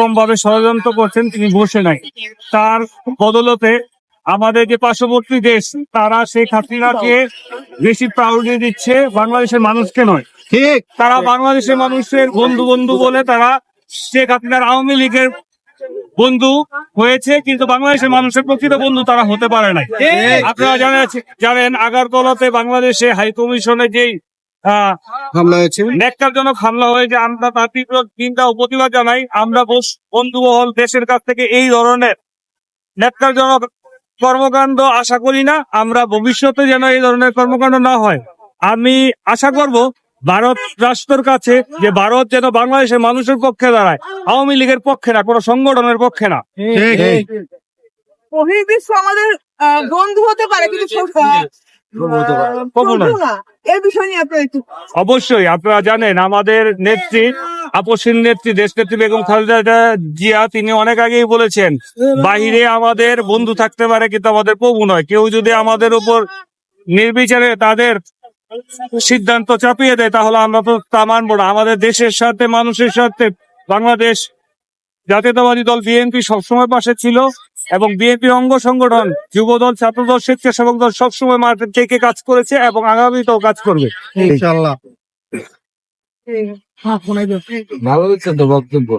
রকম ভাবে ষড়যন্ত্র করছেন তিনি বসে নাই। তার বদলতে আমাদের যে পার্শ্ববর্তী দেশ তারা শেখ হাসিনাকে বেশি প্রায়োরিটি দিচ্ছে বাংলাদেশের মানুষকে নয়। ঠিক। তারা বাংলাদেশের মানুষের বন্ধু বন্ধু বলে তারা শেখ হাসিনার আওয়ামী লীগের বন্ধু হয়েছে কিন্তু বাংলাদেশের মানুষের প্রকৃত বন্ধু তারা হতে পারে নাই। আপনারা জানেন জানেন আগারতলাতে বাংলাদেশে হাই কমিশনে যেই হামলা হয়েছে? ন্যাক্কারজনক হামলা হয়েছে। আমরা তার তীব্র চিন্তা ও প্রতিবাদ জানাই। আমরা বস- বন্ধুবহল দেশের কাছ থেকে এই ধরনের ন্যাক্কারজনক কর্মকাণ্ড আশা করি না। আমরা ভবিষ্যতে যেন এই ধরনের কর্মকাণ্ড না হয়। আমি আশা করব ভারত রাষ্ট্রের কাছে যে ভারত যেন বাংলাদেশের মানুষের পক্ষে দাঁড়ায়। আওয়ামী লীগের পক্ষে না কোনো সংগঠনের পক্ষে না। বহির্বিশ্ব আমাদের বন্ধু হতে পারে কিন্তু এই বিষয় নিয়ে আপনার একটু অবশ্যই আপনারা জানেন আমাদের নেত্রী আপসীন নেত্রী দেশ নেত্রী বেগম খালেদা জিয়া তিনি অনেক আগেই বলেছেন বাহিরে আমাদের বন্ধু থাকতে পারে কিন্তু আমাদের প্রভু নয়। কেউ যদি আমাদের উপর নির্বিচারে তাদের সিদ্ধান্ত চাপিয়ে দেয় তাহলে আমরা তো তা মানবো না। আমাদের দেশের সাথে মানুষের সাথে বাংলাদেশ জাতীয়তাবাদী দল বিএনপি সবসময় পাশে ছিল। এবং বিএনপি অঙ্গ সংগঠন যুবদল ছাত্রদল স্বেচ্ছাসেবক দল সবসময় মাঠে থেকে কাজ করেছে এবং আগামীতেও কাজ করবে। ইনশাআল্লাহ। ভালো হচ্ছে তো বক্তব্য।